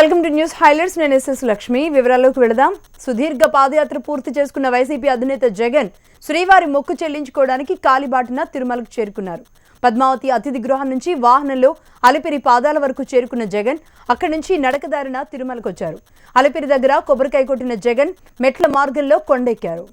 Welcome to news highlights. నేను SS Lakshmi. వివరాల్లోకి వెళదాం. సుదీర్ఘ పాదయాత్ర పూర్తి చేసుకున్న వైసీపీ అధినేత జగన్ శ్రీవారి మొక్కు చెల్లించుకోవడానికి కాలిబాటున తిరుమలకు చేరుకున్నారు. పద్మావతి అతిథి గృహం నుంచి వాహనంలో అలిపిరి పాదాల వరకు చేరుకున్న జగన్ అక్కడి నుంచి నడకదారిన తిరుమలకు వచ్చారు అలిపిరి దగ్గర కొబ్బరికాయ కొట్టిన జగన్ మెట్ల మార్గంలో కొండెక్కారు.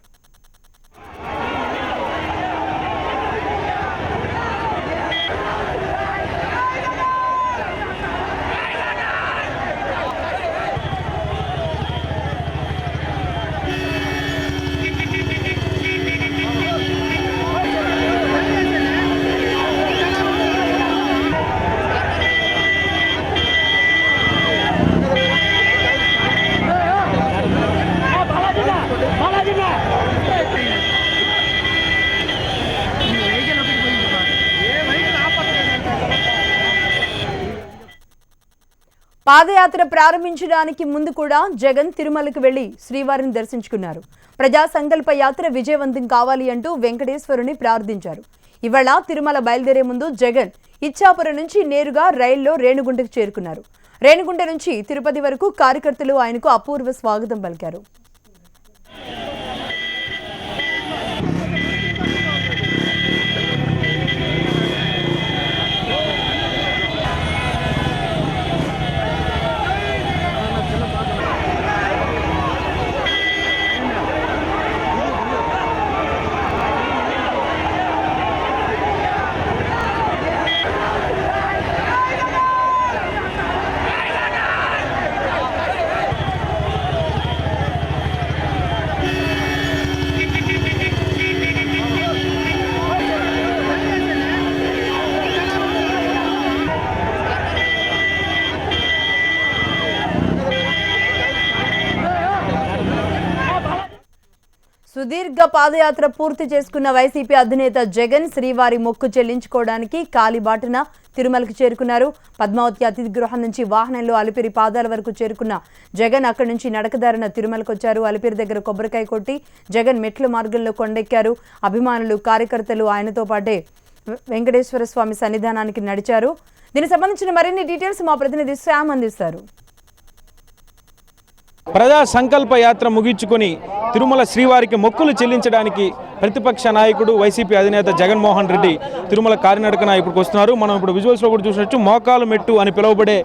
పాదయాత్ర ప్రారంభించడానికి ముందు కూడా జగన్ తిరుమలకు వెళ్ళి శ్రీవారిని దర్శించుకున్నారు. ప్రజా సంకల్ప యాత్ర విజయవంతం కావాలి అంటూ వెంకటేశ్వరుని ప్రార్థించారు. ఇవాళ తిరుమల బయలుదేరే ముందు జగన్ ఇచ్చాపురం నుంచి నేరుగా రైల్లో రేణుగుంటకు చేరుకున్నారు. రేణుగుంట నుంచి తిరుపతి వరకు కార్యకర్తలు ఆయనకు అపూర్వ స్వాగతం పలికారు. సుదీర్ఘ పాదయాత్ర పూర్తి చేసుకున్న వైసీపీ అధినేత జగన్ శ్రీవారి మొక్కు చెల్లించుకోవడానికి కాలిబాటన తిరుమలకు చేరుకున్నారు. పద్మావతి అతిథి గృహం నుంచి వాహనంలో అలిపిరి పాదాల వరకు చేరుకున్న జగన్ అక్కడి నుంచి నడకదారిన తిరుమలకు వచ్చారు. అలిపిరి దగ్గర కొబ్బరికాయ కొట్టి జగన్ మెట్ల మార్గంలో కొండెక్కారు. అభిమానులు కార్యకర్తలు ఆయనతో పాటే వెంకటేశ్వర స్వామి సన్నిధానానికి నడిచారు. దీనికి సంబంధించిన మరిన్ని డీటెయిల్స్ మా ప్రతినిధి శ్యామ్ అందిస్తారు. ప్రజా సంకల్ప యాత్ర ముగించుకొని తిరుమల శ్రీవారికి మొక్కులు చెల్లించడానికి ప్రతిపక్ష నాయకుడు వైసీపీ అధినేత జగన్మోహన్ రెడ్డి తిరుమల కారినడకన ఇప్పుడు వస్తున్నారు. మనం ఇప్పుడు విజువల్స్లో కూడా చూసినట్టు మోకాలు మెట్టు అని పిలువబడే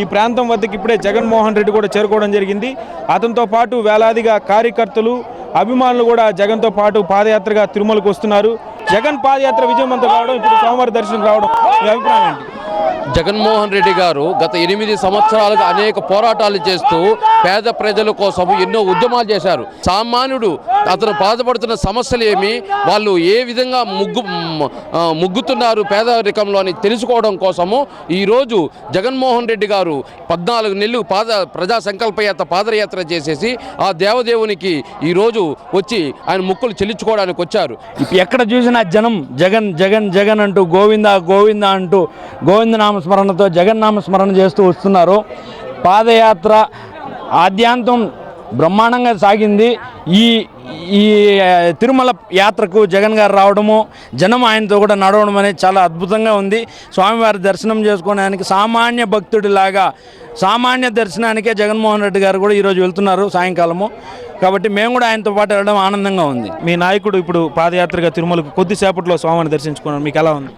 ఈ ప్రాంతం వద్దకు ఇప్పుడే జగన్మోహన్ రెడ్డి కూడా చేరుకోవడం జరిగింది. అతనితో పాటు వేలాదిగా కార్యకర్తలు అభిమానులు కూడా జగన్తో పాటు పాదయాత్రగా తిరుమలకు వస్తున్నారు. జగన్ పాదయాత్ర విజయవంతం కావడం ఇప్పుడు సోమవారి దర్శనం రావడం మీ అభిప్రాయం ఏంటి? జగన్మోహన్ రెడ్డి గారు గత ఎనిమిది సంవత్సరాలుగా అనేక పోరాటాలు చేస్తూ పేద ప్రజల కోసం ఎన్నో ఉద్యమాలు చేశారు. సామాన్యుడు అతను బాధపడుతున్న సమస్యలు ఏమి? వాళ్ళు ఏ విధంగా ముగ్గు ముగ్గుతున్నారు పేదరికంలో అని తెలుసుకోవడం కోసము? ఈరోజు జగన్మోహన్ రెడ్డి గారు పద్నాలుగు నెలలు పాద ప్రజా సంకల్పయాత్ర పాదయాత్ర చేసేసి ఆ దేవదేవునికి ఈరోజు వచ్చి ఆయన ముక్కులు చెల్లించుకోవడానికి వచ్చారు. ఎక్కడ చూసినా జనం జగన్ జగన్ జగన్ అంటూ గోవింద గోవింద అంటూ గోవిందనామ నామస్మరణతో జగన్ నామస్మరణ చేస్తూ వస్తున్నారు. పాదయాత్ర ఆద్యాంతం బ్రహ్మాండంగా సాగింది. ఈ ఈ తిరుమల యాత్రకు జగన్ గారు రావడము జనం ఆయనతో కూడా నడవడం అనేది చాలా అద్భుతంగా ఉంది. స్వామివారి దర్శనం చేసుకోవడానికి సామాన్య భక్తుడిలాగా సామాన్య దర్శనానికే జగన్మోహన్ రెడ్డి గారు కూడా ఈరోజు వెళ్తున్నారు సాయంకాలము. కాబట్టి మేము కూడా ఆయనతో పాటు వెళ్ళడం ఆనందంగా ఉంది. మీ నాయకుడు ఇప్పుడు పాదయాత్రగా తిరుమలకు కొద్దిసేపట్లో స్వామిని దర్శించుకున్నారు. మీకు ఎలా ఉంది?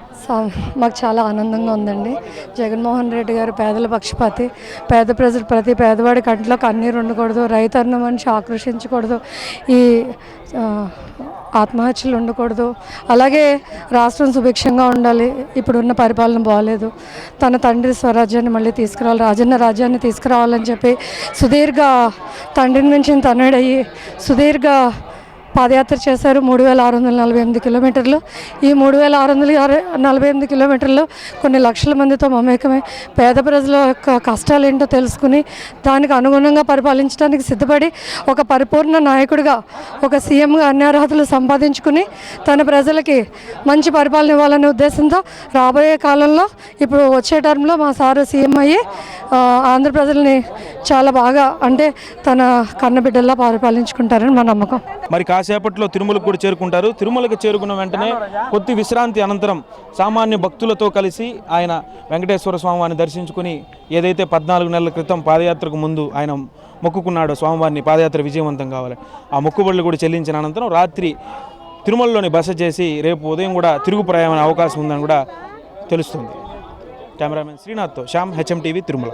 మాకు చాలా ఆనందంగా ఉందండి. జగన్మోహన్ రెడ్డి గారు పేదల పక్షపాతి పేద ప్రజలు ప్రతి పేదవాడి కంట్లో కన్నీరు ఉండకూడదు రైతన్న మనిషి ఆకర్షించకూడదు ఈ ఆత్మహత్యలు ఉండకూడదు. అలాగే రాష్ట్రం సుభిక్షంగా ఉండాలి. ఇప్పుడున్న పరిపాలన బాగాలేదు తన తండ్రి స్వరాజ్యాన్ని మళ్ళీ తీసుకురావాలి రాజన్న రాజ్యాన్ని తీసుకురావాలని చెప్పి సుదీర్ఘ తండ్రిని మించిన తనయుడయ్యి సుదీర్ఘ పాదయాత్ర చేశారు మూడు వేల ఆరు వందల నలభై ఎనిమిది కిలోమీటర్లు. ఈ మూడు వేల ఆరు వందల నలభై ఎనిమిది కిలోమీటర్లు కొన్ని లక్షల మందితో మమేకమై పేద ప్రజల యొక్క కష్టాలు ఏంటో తెలుసుకుని దానికి అనుగుణంగా పరిపాలించడానికి సిద్ధపడి ఒక పరిపూర్ణ నాయకుడిగా ఒక సీఎంగా అన్ని అర్హతలు సంపాదించుకుని తన ప్రజలకి మంచి పరిపాలన ఇవ్వాలనే ఉద్దేశంతో రాబోయే కాలంలో ఇప్పుడు వచ్చే టర్మ్లో మా సారు సీఎం అయ్యి ఆంధ్ర ప్రజల్ని చాలా బాగా అంటే తన కన్నబిడ్డల్లా పరిపాలించుకుంటారని మా నమ్మకం. మరి కాసేపట్లో తిరుమలకు కూడా చేరుకుంటారు. తిరుమలకు చేరుకున్న వెంటనే కొద్ది విశ్రాంతి అనంతరం సామాన్య భక్తులతో కలిసి ఆయన వెంకటేశ్వర స్వామివారిని దర్శించుకుని ఏదైతే పద్నాలుగు నెలల క్రితం పాదయాత్రకు ముందు ఆయన మొక్కుకున్నాడో స్వామివారిని పాదయాత్ర విజయవంతం కావాలి. ఆ మొక్కుబడులు కూడా చెల్లించిన అనంతరం రాత్రి తిరుమలలోని బస చేసి రేపు ఉదయం కూడా తిరుగు ప్రయాణ అవకాశం ఉందని కూడా తెలుస్తుంది. కెమెరామెన్ శ్రీనాథ్తో శ్యామ్ హెచ్ఎం టీవీ తిరుమల.